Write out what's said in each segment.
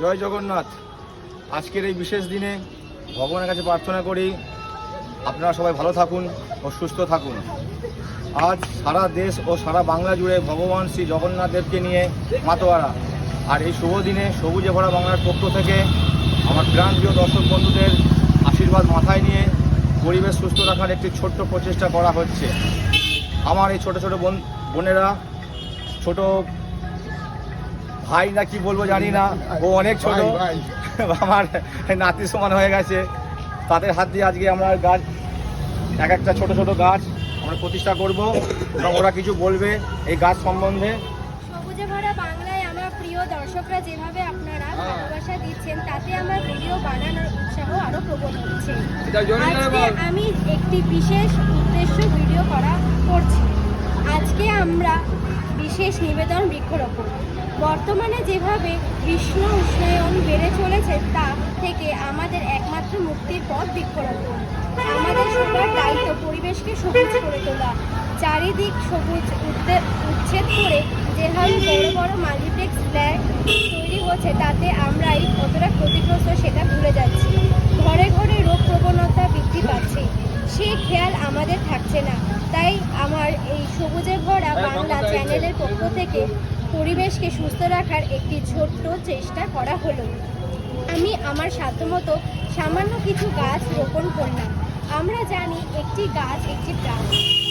জয় জগন্নাথ। আজকের এই বিশেষ দিনে ভগবানের কাছে প্রার্থনা করি, আপনারা সবাই ভালো থাকুন ও সুস্থ থাকুন। আজ সারা দেশ ও সারা বাংলা জুড়ে ভগবান শ্রী জগন্নাথ দেবকে নিয়ে মাতোয়ারা। আর এই শুভ দিনে সবুজে ভরা বাংলার পক্ষ থেকে আমার প্রাণ প্রিয় দর্শক বন্ধুদের আশীর্বাদ মাথায় নিয়ে পরিবেশ সুস্থ রাখার একটি ছোট্ট প্রচেষ্টা করা হচ্ছে। আমার এই ছোট ছোট বোন বোনেরা, ছোট ভাই না কি বলব জানি না। ও অনেক ছোট। আমার নাতি সমান হয়ে গেছে। তাদের হাত দিয়ে আজকে আমরা গাছ এক একটা ছোট ছোট গাছ আমরা প্রতিষ্ঠা করব। এবং ওরা কিছু বলবে এই গাছ সম্বন্ধে। সবুজে ভরা বাংলায় আমার প্রিয় দর্শকরা যেভাবে আপনারা ভালোবাসা দিচ্ছেন তাতে আমার ভিডিও বানানোর উৎসাহ আরও প্রবল হচ্ছে। আজকে আমি একটি বিশেষ উদ্দেশ্য ভিডিও করা করছি। আজকে আমরা বিশেষ নিবেদন বৃক্ষরোপণ। বর্তমানে যেভাবে বিশ্ব উষ্ণায়ন বেড়ে চলেছে, তা থেকে আমাদের একমাত্র মুক্তির পথ বৃক্ষরোপণ। আমাদের সবার দায়িত্ব পরিবেশকে সবুজ করে তোলা। চারিদিক সবুজ উচ্ছেদ করে যেভাবে বড় বড় মাল্টিপ্লেক্স ফ্ল্যাট তৈরি হচ্ছে, তাতে আমরাই কতটা ক্ষতিগ্রস্ত সেটা ভুলে যাচ্ছি। ঘরে ঘরে প্রবণতা বৃদ্ধি পাচ্ছে সে খেয়াল আমাদের থাকছে না। তাই আমার এই সবুজে ভরা বাংলা চ্যানেলের পক্ষ থেকে পরিবেশকে সুস্থ রাখার একটি ছোট্ট চেষ্টা করা হলো। আমি আমার সাধ্যমতো সামান্য কিছু গাছ রোপণ করলাম। আমরা জানি একটি গাছ একটি প্রাণ।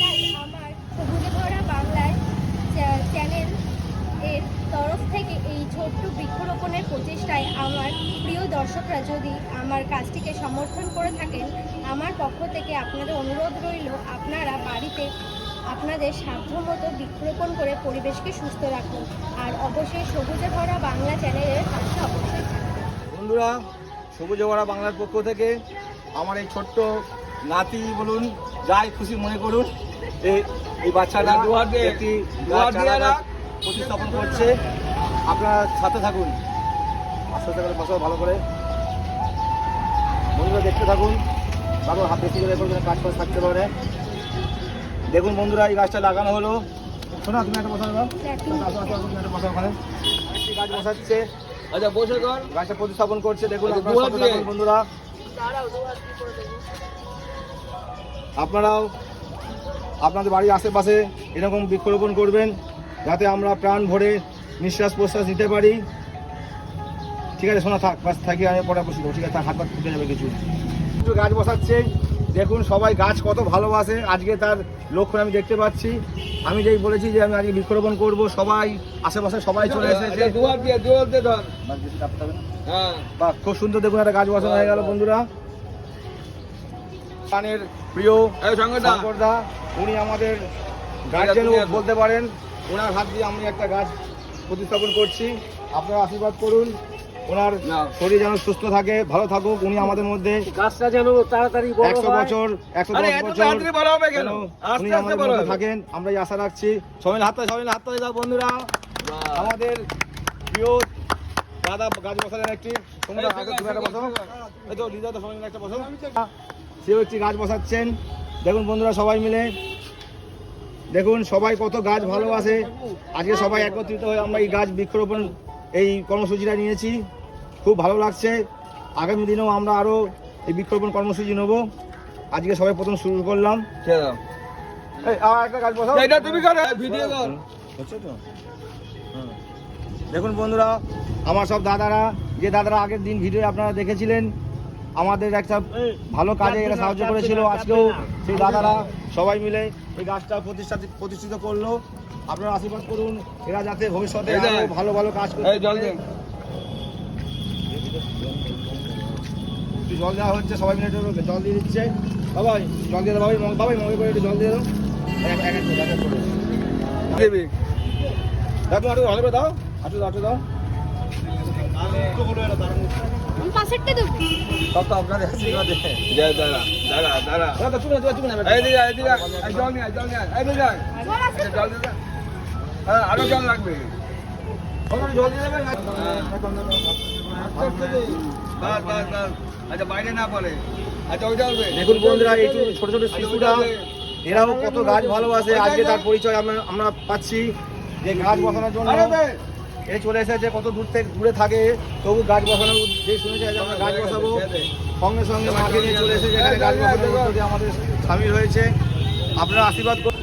তাই আমার সবুজে ভরা বাংলায় চ্যানেল তরফ থেকে এই ছোট্ট বৃক্ষরোপণের প্রচেষ্টায় আমার প্রিয় দর্শকরা যদি আমার কাজটিকে সমর্থন করে থাকেন আমার পক্ষ থেকে আপনাদের অনুরোধ রইল আপনারা বাড়িতে আপনাদের সাধ্যমতো বৃক্ষরোপণ করে পরিবেশকে সুস্থ রাখুন। আর অবশ্যই সবুজে ভরা বাংলা চ্যানেলের পাশে অবশ্যই বন্ধুরা সবুজ ওয়ারা বাংলার পক্ষ থেকে আমার এই ছোট্ট নাতি বলুন যাই খুশি মনে করুন এই এই বাচ্চাটা একটি প্রতিস্থাপন করছে। আপনারা সাথে থাকুন। আস্তে আস্তে করে বসো ভালো করে। বন্ধুরা দেখতে থাকুন। কারও হাত বেশি করে করবেন কাজ করে থাকতে পারে। দেখুন বন্ধুরা এই গাছটা লাগানো হলো। শোনা তুমি একটা বসানো আসো, তুমি একটা ওখানে। গাছ বসাচ্ছে। আচ্ছা বসে কর। গাছটা প্রতিস্থাপন করছে। দেখুন আচ্ছা, বন্ধুরা। আপনারাও আপনাদের বাড়ির আশেপাশে এরকম বৃক্ষরোপণ করবেন। যাতে আমরা প্রাণ ভরে নিঃশ্বাস প্রশ্বাস নিতে পারি। ঠিক আছে শোনা থাক বাস থাকি আমি পরে বসে ঠিক আছে হাত পাত ফুটে যাবে কিছু। কিছু গাছ বসাচ্ছে। দেখুন সবাই গাছ কত ভালোবাসে। আজকে তার লক্ষণ আমি দেখতে পাচ্ছি। আমি যেই বলেছি যে আমি আজকে বৃক্ষরোপণ করব সবাই আশেপাশে সবাই চলে এসেছে। না। হ্যাঁ। খুব সুন্দর দেখুন একটা গাছ বসানো হয়ে গেল বন্ধুরা। পানের প্রিয় শঙ্করদা উনি আমাদের গার্জেন বলতে পারেন। ওনার হাত দিয়ে আমি একটা গাছ প্রতিস্থাপন করছি। আপনারা আশীর্বাদ করুন। ওনার শরীর যেন সুস্থ থাকে ভালো থাকুক উনি আমাদের মধ্যে গাছটা যেন তাড়াতাড়ি বড় একশো বছর একশো আরে দশ এত বছর বড় হবে কেন? আস্তে উনি আস্তে আমাদের মধ্যে থাকেন। আমরা এই আশা রাখছি। সবাই হাত সবাই হাত তালি দাও বন্ধুরা। আমাদের প্রিয় দাদা গাছ বসালেন একটি তোমরা আগে তুমি একটা বসো এই তো দিদা তো সবাই মিলে একটা বসো সেও একটি গাছ বসাচ্ছেন। দেখুন বন্ধুরা সবাই মিলে। দেখুন সবাই কত গাছ ভালোবাসে। আজকে সবাই একত্রিত হয়ে আমরা এই গাছ বৃক্ষরোপণ এই কর্মসূচিটা নিয়েছি। খুব ভালো লাগছে। আগামী দিনেও আমরা আরও এই বৃক্ষরোপণ কর্মসূচি নেব। আজকে সবাই প্রথম শুরু করলাম। ছেড়ে দাও এই আর একটা গাছ বসাও। এটা তুমি করো। ভিডিও তো? দেখুন বন্ধুরা আমার সব দাদারা যে দাদারা আগের দিন ভিডিও আপনারা দেখেছিলেন আমাদের একটা ভালো কাজে এরা সাহায্য করেছিল। আজকেও সেই দাদারা সবাই মিলে এই গাছটা প্রতিষ্ঠা প্রতিষ্ঠিত করল। আপনারা আশীর্বাদ করুন এরা যাতে ভবিষ্যতে ভালো ভালো কাজ এই জল জল দেওয়া হচ্ছে সবাই মিলে জল দিয়ে দিচ্ছে। বাবাই জল দিয়ে দাও বাবাই বাবাই মগে করে একটু জল দিয়ে দাও। এক এক করে, করে। দেখো আটু করে দাও। আটু দাও আটু পাশেরটা দেবো সব আপনাদের আশীর্বাদে যা দাঁড়া দাঁড়া দাঁড়া। দাদা চুপ না চুপ না এই দিকে এই দিকে। এই জল নিয়ে জল নিয়ে এই দিকে জল আছে এই জল দিতে হ্যাঁ আরও জল লাগবে। জল দিয়ে দেবেন বাস বাস বাস। আচ্ছা বাইরে না পড়ে। আচ্ছা দেখুন বন্ধুরা এই ছোট ছোট শিশুরা এরাও কত গাছ ভালোবাসে। আজকে তার পরিচয় আমরা আমরা পাচ্ছি। যে গাছ বসানোর জন্য এ চলে এসেছে কত দূর থেকে দূরে থাকে তবু গাছ বসানোর যে শুনেছে আমরা গাছ বসাবো। সঙ্গে সঙ্গে মাকে নিয়ে চলে এসেছে এখানে গাছ বসানোর উদ্যোগে আমাদের সামিল হয়েছে আপনারা আশীর্বাদ করুন।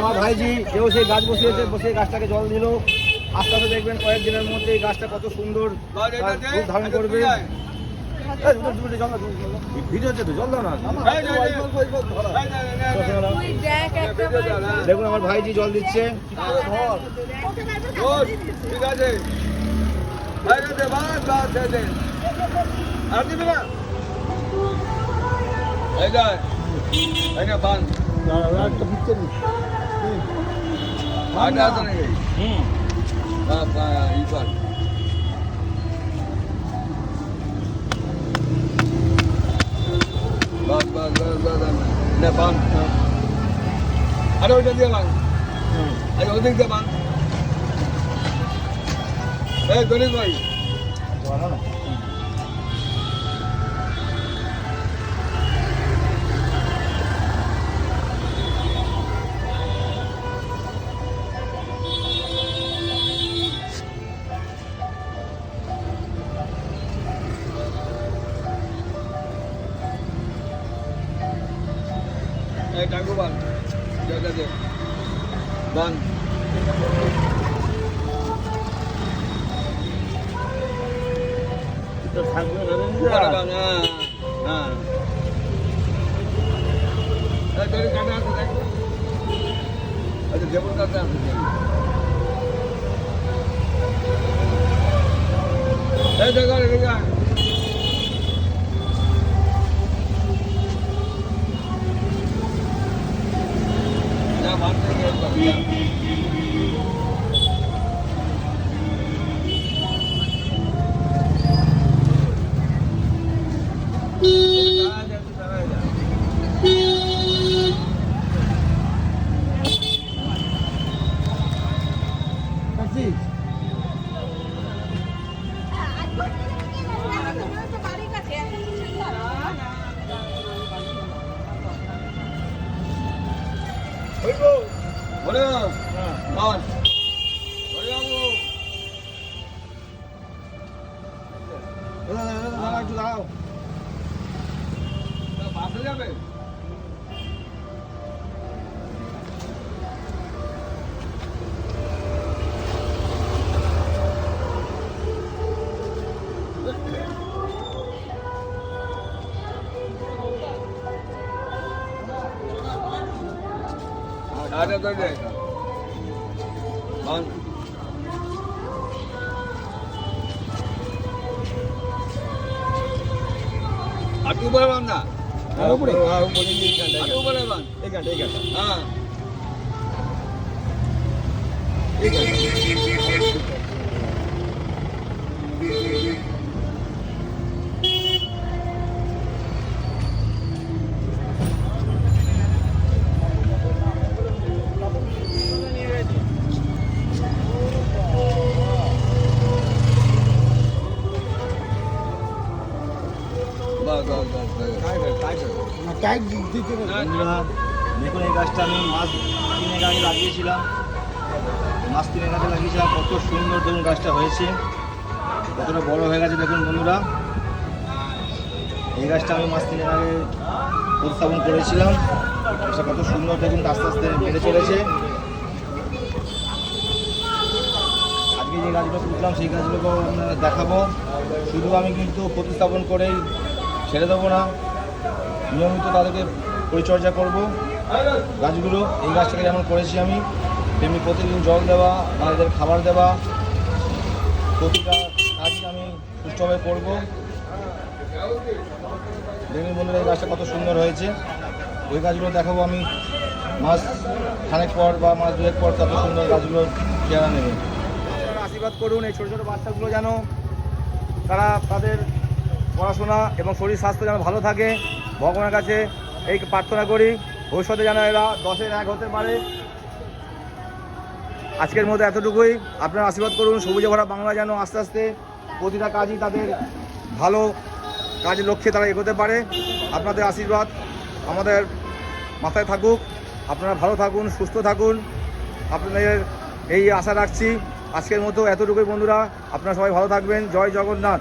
আমার ভাইজি কেউ সেই গাছ বসিয়েছে বসে গাছটাকে জল দিল। আস্তে আস্তে দেখবেন কয়েকদিনের মধ্যে এই গাছটা কত সুন্দর রূপ ধারণ করবে। দেখুন, আমার ভাইজি জল দিচ্ছে। ঠিক আছে হয়ে। না এই যা এই না বান আগে আসো নাকি হুম বাস বাস বাস বাস না বান আরে ওইটা দিয়ে বান আরে ওদিক দিয়ে বান এই দলিত ভাই জল না এই টাকু বান জয়টা দে বান তো থাকবে না রে। উপরে বান হ্যাঁ হ্যাঁ এই দড়ি কাটা আছে দেখ আচ্ছা দেবর কাটা আছে থেকে এই একটু দাঁড়াও তা বাসে যাবে আরে তো যাই বান আটু উপরে বান না হ্যাঁ, উপরে। হ্যাঁ উপরে আটু উপরে বান এখানটা এখানটা হ্যাঁ বাস বন্ধুরা, দেখুন এই গাছটা আমি মাস তিনেক আগে লাগিয়েছিলাম। মাস তিনেক আগে লাগিয়েছিলাম, কত সুন্দর ধরুন গাছটা হয়েছে। কতটা বড় হয়ে গেছে দেখুন বন্ধুরা। এই গাছটা আমি মাস তিনেক আগে প্রতিস্থাপন করেছিলাম। গাছটা কত সুন্দর দেখুন, আস্তে আস্তে বেড়ে চলেছে। আজকে যে গাছগুলো তুললাম, সেই গাছগুলোকেও আপনারা দেখাবো। শুধু আমি কিন্তু প্রতিস্থাপন করেই ছেড়ে দেবো না। নিয়মিত তাদেরকে পরিচর্যা করব। গাছগুলো, এই গাছটাকে যেমন করেছি আমি, তেমনি প্রতিদিন জল দেওয়া বা খাবার দেওয়া, প্রতিটা কাজই আমি সুষ্ঠুভাবে করব। দেখুন বন্ধুরা, এই গাছটা কত সুন্দর হয়েছে। ওই গাছগুলো দেখাবো আমি। মাস খানেক পর বা মাস দুয়েক পর কত সুন্দর গাছগুলো চেহারা নেবে। আশীর্বাদ করুন এই ছোটো ছোটো বাচ্চাগুলো যেন তারা তাদের পড়াশোনা এবং শরীর স্বাস্থ্য যেন ভালো থাকে, ভগবানের কাছে এই প্রার্থনা করি। ভবিষ্যতে যেন এরা দশের এক হতে পারে। আজকের মধ্যে এতটুকুই। আপনারা আশীর্বাদ করুন, সবুজে ভরা বাংলা যেন আস্তে আস্তে প্রতিটা কাজই তাদের ভালো কাজের লক্ষ্যে তারা এগোতে পারে। আপনাদের আশীর্বাদ আমাদের মাথায় থাকুক। আপনারা ভালো থাকুন, সুস্থ থাকুন। আপনাদের এই আশা রাখছি। আজকের মতো এতটুকুই বন্ধুরা। আপনারা সবাই ভালো থাকবেন। জয় জগন্নাথ।